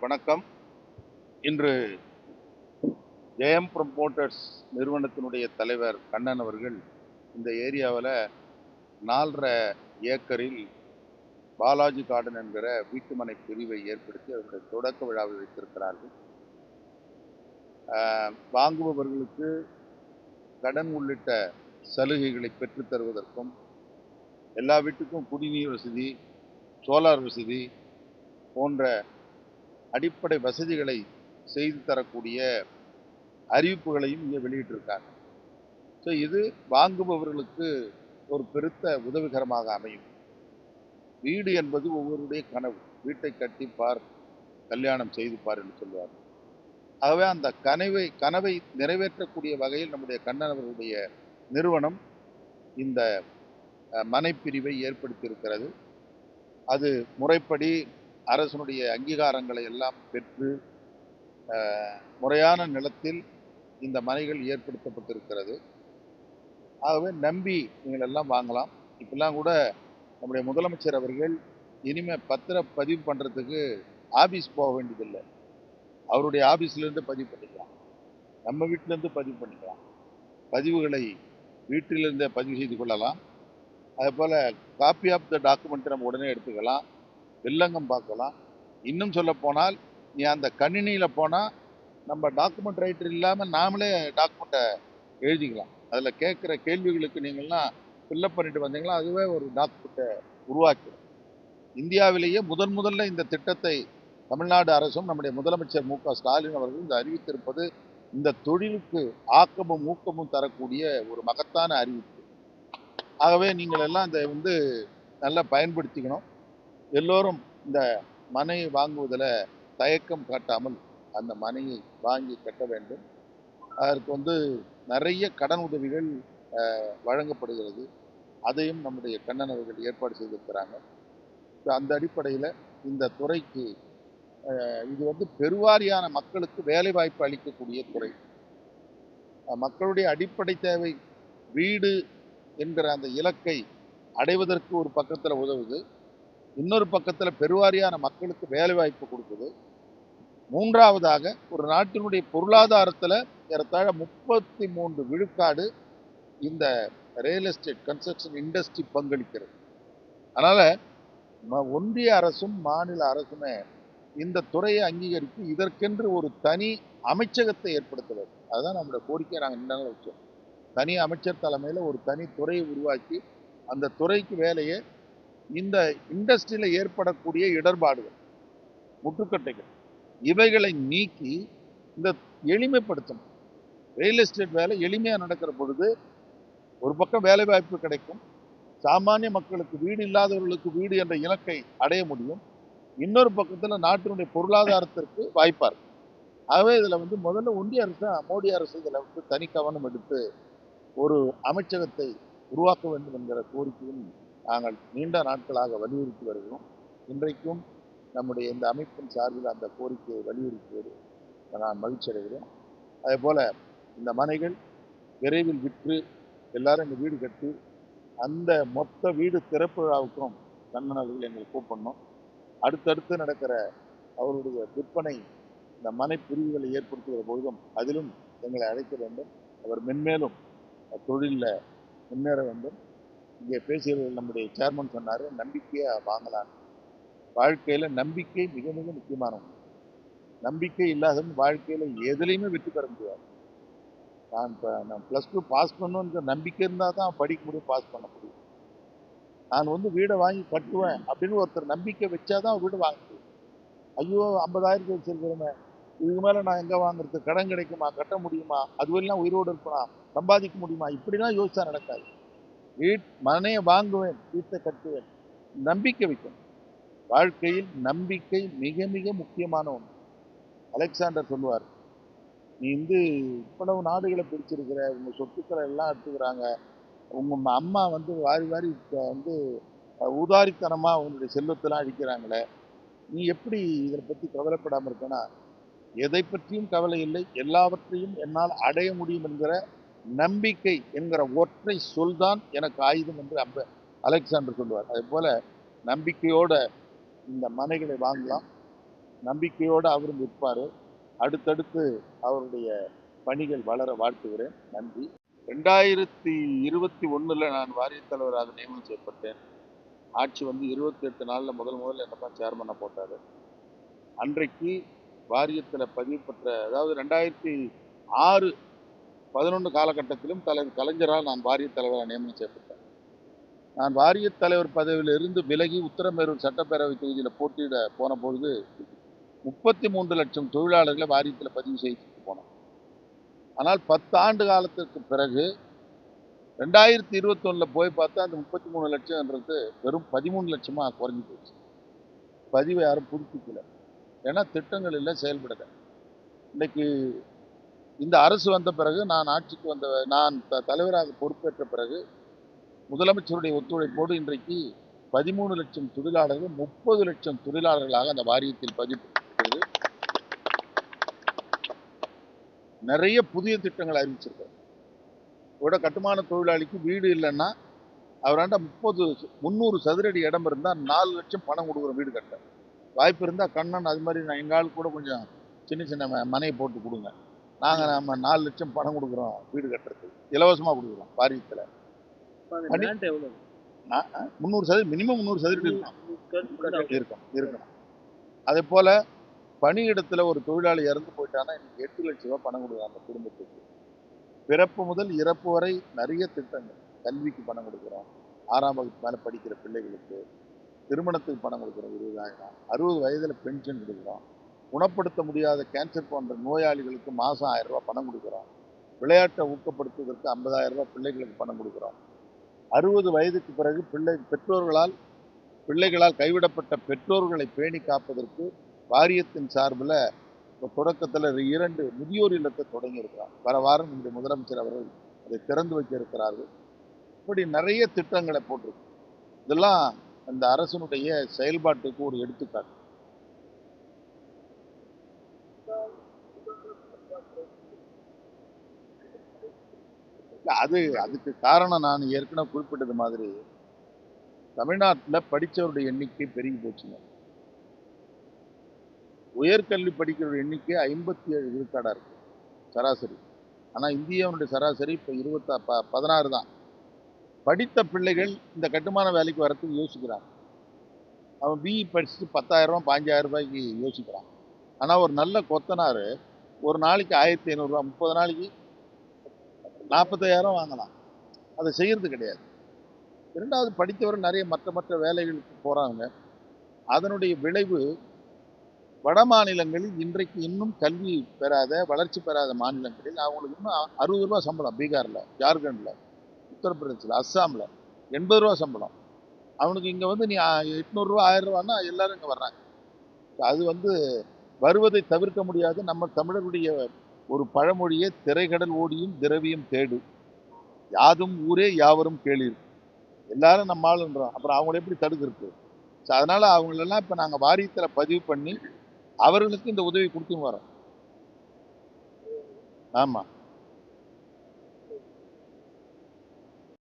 வணக்கம். இன்று ஜெயம் ப்ரொமோட்டர்ஸ் நிறுவனத்தினுடைய தலைவர் கண்ணன் அவர்கள் இந்த ஏரியாவில் நாலரை ஏக்கரில் பாலாஜி கார்டன் என்கிற வீட்டுமனை பிரிவை ஏற்படுத்தி அவருடைய தொடக்க விழாவை வைத்திருக்கிறார்கள். ஆஹ், வாங்குபவர்களுக்கு கடன் உள்ளிட்ட சலுகைகளை பெற்றுத் தருவதற்கும் எல்லா வீட்டுக்கும் குடிநீர் வசதி சோலார் வசதி போன்ற அடிப்படை வசதிகளை செய்து தரக்கூடிய அறிவிப்புகளையும் இங்கே வெளியிட்டிருக்காங்க. ஸோ இது வாங்குபவர்களுக்கு ஒரு பெருத்த உதவிகரமாக அமையும். வீடு என்பது ஒவ்வொருடைய கனவு. வீட்டை கட்டி பார் கல்யாணம் செய்து பார் என்று சொல்வார் ஆகவே அந்த கனவை கனவை நிறைவேற்றக்கூடிய வகையில் நம்முடைய கண்ணனவர்களுடைய நிறுவனம் இந்த மனைப்பிரிவை ஏற்படுத்தியிருக்கிறது. அது முறைப்படி அரசனுடைய அங்கீகாரங்களை எல்லாம் பெற்று முறையான நிலத்தில் இந்த மனைகள் ஏற்படுத்தப்பட்டிருக்கிறது. ஆகவே நம்பி நீங்கள் எல்லாம் வாங்கலாம். இப்பெல்லாம் கூட நம்முடைய முதலமைச்சர் அவர்கள் இனிமே பத்திர பதிவு பண்ணுறதுக்கு ஆபீஸ் போக வேண்டியதில்லை. அவருடைய ஆபீஸ்லேருந்து பதிவு பண்ணிக்கலாம். நம்ம வீட்டிலேருந்து பதிவு பண்ணிக்கலாம். பதிவுகளை வீட்டிலிருந்தே பதிவு செய்து கொள்ளலாம். அதுபோல் காப்பி ஆஃப் த டாக்குமெண்ட் நம்ம உடனே எடுத்துக்கலாம். வில்லங்கம் பார்க்கலாம். இன்னும் சொல்ல போனால் நீ அந்த கணினியில் போனால் நம்ம டாக்குமெண்ட் ரைட்டர் இல்லாமல் நாமளே டாக்குமெண்ட்டை எழுதிக்கலாம். அதில் கேட்குற கேள்விகளுக்கு நீங்கள்லாம் ஃபில்லப் பண்ணிட்டு வந்தீங்களா அதுவே ஒரு டாக்குமெண்ட்டை உருவாக்கிடும். இந்தியாவிலேயே முதன் முதல்ல இந்த திட்டத்தை தமிழ்நாடு அரசும் நம்முடைய முதலமைச்சர் மு க. ஸ்டாலின் அவர்கள் இந்த அறிவித்திருப்பது இந்த தொழிலுக்கு ஆக்கமும் ஊக்கமும் தரக்கூடிய ஒரு மகத்தான அறிவிப்பு. ஆகவே நீங்கள் எல்லாம் இதை வந்து நல்லா பயன்படுத்திக்கணும். எல்லோரும் இந்த மனையை வாங்குவதில் தயக்கம் காட்டாமல் அந்த மனையை வாங்கி கட்ட வேண்டும். அதற்கு வந்து நிறைய கடன் உதவிகள் அஹ், வழங்கப்படுகிறது. அதையும் நம்முடைய கண்ணன் அவர்கள் ஏற்பாடு செய்திருக்கிறாங்க. அந்த அடிப்படையில் இந்த துறைக்கு அஹ், இது வந்து பெருவாரியான மக்களுக்கு வேலைவாய்ப்பு அளிக்கக்கூடிய துறை. மக்களுடைய அடிப்படை தேவை வீடு என்கிற அந்த இலக்கை அடைவதற்கு ஒரு பக்கத்தில் உதவுது. இன்னொரு பக்கத்தில் பெருவாரியான மக்களுக்கு வேலைவாய்ப்பு கொடுக்குது. மூன்றாவதாக ஒரு நாட்டினுடைய பொருளாதாரத்தில் ஏறத்தாழ முப்பத்தி மூன்று விழுக்காடு இந்த ரியல் எஸ்டேட் கன்ஸ்ட்ரக்ஷன் இண்டஸ்ட்ரி பங்களிக்கிறது. அதனால் ஒன்றிய அரசும் மாநில அரசுமே இந்த துறையை அங்கீகரித்து இதற்கென்று ஒரு தனி அமைச்சகத்தை ஏற்படுத்த வேண்டும். அதுதான் நம்மளோட கோரிக்கையை நாங்கள் இன்னும் வச்சோம். தனி அமைச்சர் தலைமையில் ஒரு தனி துறையை உருவாக்கி அந்த துறைக்கு வேலையை இந்த இண்டஸ்ட்ரியில் ஏற்படக்கூடிய இடர்பாடுகள் முட்டுக்கட்டைகள் இவைகளை நீக்கி இந்த எளிமைப்படுத்தணும். ரியல் எஸ்டேட் வேலை எளிமையாக நடக்கிற பொழுது ஒரு பக்கம் வேலை வாய்ப்பு கிடைக்கும். சாமானிய மக்களுக்கு வீடு இல்லாதவர்களுக்கு வீடு என்ற இலக்கை அடைய முடியும். இன்னொரு பக்கத்தில் நாட்டினுடைய பொருளாதாரத்திற்கு வாய்ப்பாக இருக்கும். ஆகவே இதில் வந்து முதல்ல ஒன்றிய அரசு மோடி அரசு இதில் வந்து தனி கவனம் எடுத்து ஒரு அமைச்சகத்தை உருவாக்க வேண்டும் என்கிற கோரிக்கையும் நாங்கள் நீண்ட நாட்களாக வலியுறுத்தி வருகிறோம். இன்றைக்கும் நம்முடைய இந்த அமைப்பின் சார்பில் அந்த கோரிக்கையை வலியுறுத்துவது நான் மகிழ்ச்சி அடைகிறேன். அதே போல் இந்த மனைகள் விரைவில் விற்று எல்லாரும் இந்த வீடு கட்டி அந்த மொத்த வீடு திறப்பு விழாவுக்கும் கண்ணன் அவர்கள் எங்களை கூப்பிடணும். அடுத்தடுத்து நடக்கிற அவருடைய விற்பனை இந்த மனை பிரிவுகளை ஏற்படுத்துகிற பொழுதும் அதிலும் எங்களை அழைக்க வேண்டும். அவர் மென்மேலும் தொழிலில் முன்னேற வேண்டும். இங்கே பேசியவர்கள் நம்முடைய சேர்மன் சொன்னார் நம்பிக்கையை வாங்கலாம் வாழ்க்கையில் நம்பிக்கை மிக மிக முக்கியமான நம்பிக்கை இல்லாதவன் வாழ்க்கையில் எதுலேயுமே வெற்றி பெற முடியாது. நான் இப்போ நான் ப்ளஸ் டூ பாஸ் பண்ணுன்ற நம்பிக்கை இருந்தால் தான் படிக்க முடியும் பாஸ் பண்ண முடியும். நான் வந்து வீடை வாங்கி கட்டுவேன் அப்படின்னு ஒருத்தர் நம்பிக்கை வச்சாதான் வீடு வாங்க முடியும். ஐயோ ஐம்பதாயிரத்து வச்சிருக்கிறோமே இதுக்கு மேலே நான் எங்கே வாங்குறது? கடன் கிடைக்குமா? கட்ட முடியுமா? அதுவெல்லாம் உயிரோடு இருப்பனா? சம்பாதிக்க முடியுமா? இப்படிலாம் யோசிச்சா நடக்காது. வீட் மனையை வாங்குவேன் வீட்டை கட்டுவேன். நம்பிக்கை வைக்கணும். வாழ்க்கையில் நம்பிக்கை மிக மிக முக்கியமான ஒன்று. அலெக்சாண்டர் சொல்லுவார் நீ வந்து இவ்வளவு நாடுகளை பிடிச்சிருக்கிற உங்கள் சொத்துக்களை எல்லாம் எடுத்துக்கிறாங்க. உங்கள் அம்மா வந்து வாரி வாரி வந்து உதாரித்தனமாக உன்னுடைய செல்வத்தெல்லாம் அழிக்கிறாங்களே. நீ எப்படி இதை பற்றி கவலைப்படாமல் இருக்கனா எதை பற்றியும் கவலை இல்லை. எல்லாவற்றையும் என்னால் அடைய முடியும் என்கிற நம்பிக்கை என்கிற ஒற்றை சொல்தான் எனக்கு ஆயுதம் என்று அம்ப அலெக்சாண்டர் சொல்லுவார். அதே போல நம்பிக்கையோட இந்த மனைகளை வாங்கலாம். நம்பிக்கையோடு அவரும் விற்பார் அடுத்தடுத்து அவருடைய பணிகள் வளர வாழ்த்துகிறேன். நன்றி. ரெண்டாயிரத்தி இருபத்தி ஒன்றில் நான் வாரியத் தலைவராக நியமனம் செய்யப்பட்டேன். ஆட்சி வந்து இருபத்தி எட்டு நாளில் முதல் முதல்ல என்னப்பா சேர்மனாக போட்டார். அன்றைக்கு வாரியத்தில் பதிவு பெற்ற அதாவது ரெண்டாயிரத்தி ஆறு பதினொன்று காலகட்டத்திலும் தலைவர் கலைஞரால் நான் வாரியத் தலைவராக நியமனம் செய்யப்பட்டேன். நான் வாரியத் தலைவர் பதவியிலிருந்து விலகி உத்தரமேரூர் சட்டப்பேரவை தொகுதியில் போட்டியிட போன பொழுது முப்பத்தி மூன்று லட்சம் தொழிலாளர்களை வாரியத்தில் பதிவு செய்துட்டு போனோம் ஆனால் பத்து ஆண்டு காலத்திற்கு பிறகு ரெண்டாயிரத்தி இருபத்தொன்னில் போய் பார்த்தா அந்த முப்பத்தி மூணு லட்சம்ன்றது வெறும் பதிமூணு லட்சமாக குறைஞ்சி போச்சு. பதிவை யாரும் புதுப்பிக்கலை. ஏன்னா திட்டங்கள் இல்லை செயல்படலை. இன்னைக்கு இந்த அரசு வந்த பிறகு நான் ஆட்சிக்கு வந்த நான் த- தலைவராக பொறுப்பேற்ற பிறகு முதலமைச்சருடைய ஒத்துழைப்போடு இன்றைக்கு பதிமூணு லட்சம் தொழிலாளர்கள் முப்பது லட்சம் தொழிலாளர்களாக அந்த வாரியத்தில் பதிவு நிறைய புதிய திட்டங்கள் அறிவிச்சிருக்காரு கூட கட்டுமான தொழிலாளிக்கு வீடு இல்லைன்னா அவராண்ட முப்பது முந்நூறு சதுரடி இடம் இருந்தால் நாலு லட்சம் பணம் கொடுக்குற வீடு கட்ட வாய்ப்பு இருந்தால் கண்ணன் அது மாதிரி நான் எங்கள் ஆள் கூட கொஞ்சம் சின்ன சின்ன ம- மனையை போட்டு கொடுங்க. நாங்கள் நம்ம நாலு லட்சம் பணம் கொடுக்குறோம் வீடு கட்டுறதுக்கு. இலவசமாக கொடுக்குறோம் வாரியத்தில். முந்நூறு சதுர மினிமம் முந்நூறு சதுரடி இருக்கும் இருக்கணும். அதே போல பணியிடத்துல ஒரு தொழிலாளி இறந்து போயிட்டானா இன்னைக்கு எட்டு லட்சம் ரூபாய் பணம் கொடுக்குறாங்க அந்த குடும்பத்துக்கு. பிறப்பு முதல் இறப்பு வரை நிறைய திட்டங்கள். கல்விக்கு பணம் கொடுக்குறோம். ஆறாம் வகுப்பு மேலே படிக்கிற பிள்ளைகளுக்கு திருமணத்துக்கு பணம் கொடுக்குறோம் இருபதாயிரம். அறுபது வயதில் பென்ஷன் கொடுக்குறோம். குணப்படுத்த முடியாத கேன்சர் போன்ற நோயாளிகளுக்கு மாதம் ஆயிரம் ரூபாய் பணம் கொடுக்குறோம். விளையாட்டை ஊக்கப்படுத்துவதற்கு ஐம்பதாயிரம் ரூபாய் பிள்ளைகளுக்கு பணம் கொடுக்குறோம். அறுபது வயதுக்கு பிறகு பிள்ளை பெற்றோர்களால் பிள்ளைகளால் கைவிடப்பட்ட பெற்றோர்களை பேணி காப்பதற்கு வாரியத்தின் சார்பில் இப்போ தொடக்கத்தில் இரண்டு முதியோர் இல்லத்தை தொடங்கி வர வாரம் இந்த முதலமைச்சர் அவர்கள் அதை திறந்து வைக்க இருக்கிறார்கள் இப்படி நிறைய திட்டங்களை போட்டிருக்கு. இதெல்லாம் அந்த அரசனுடைய செயல்பாட்டுக்கு ஒரு எடுத்துக்காட்டு. அது அதுக்கு காரணம் நான் ஏற்கனவே குறிப்பிட்டது மாதிரி தமிழ்நாட்டில் படித்தவருடைய எண்ணிக்கை பெருகி போச்சுங்க. உயர்கல்வி படிக்கிற எண்ணிக்கை ஐம்பத்தி ஏழு விழுக்காடாக இருக்கு சராசரி. ஆனால் இந்தியாவுடைய சராசரி இப்போ இருபத்தா ப பதினாறு தான். படித்த பிள்ளைகள் இந்த கட்டுமான வேலைக்கு வரத்துக்கு யோசிக்கிறாங்க. அவன் பிஇ படிச்சுட்டு பத்தாயிரம் பாஞ்சாயிரம் ரூபாய்க்கு யோசிக்கிறான். ஆனால் ஒரு நல்ல கொத்தனார் ஒரு நாளைக்கு ஆயிரத்தி ஐநூறுரூவா முப்பது நாளைக்கு நாற்பத்தையாயிரம் வாங்கலாம். அதை செய்யறது கிடையாது. இரண்டாவது படித்தவர் நிறைய மற்ற மற்ற வேலைகளுக்கு போகிறாங்க அதனுடைய விளைவு வட மாநிலங்களில் இன்றைக்கு இன்னும் கல்வி பெறாத வளர்ச்சி பெறாத மாநிலங்களில் அவங்களுக்கு இன்னும் அறுபது ரூபா சம்பளம் பீகாரில் ஜார்க்கண்டில் உத்தரப்பிரதேசில் அஸ்ஸாமில் எண்பது ரூபா சம்பளம். அவனுக்கு இங்கே வந்து நீ எட்நூறுரூவா ஆயிரம் ரூபான்னா எல்லாரும் இங்கே வர்றாங்க. அது வந்து வருவதை தவிர்க்க முடியாது. நம்ம தமிழருடைய ஒரு பழமொழியை திரைக்கடல் ஓடியும் திரவியம் தேடு. யாதும் ஊரே யாவரும் கேளீர். எல்லாரும் நம்ம ஆளுன்றோம் அப்புறம் அவங்கள எப்படி தடுக்கிறது ஸோ அதனால அவங்களெல்லாம் இப்போ நாங்கள் வாரியத்தில் பதிவு பண்ணி அவர்களுக்கு இந்த உதவி கொடுத்துன்னு வரோம். ஆமாம்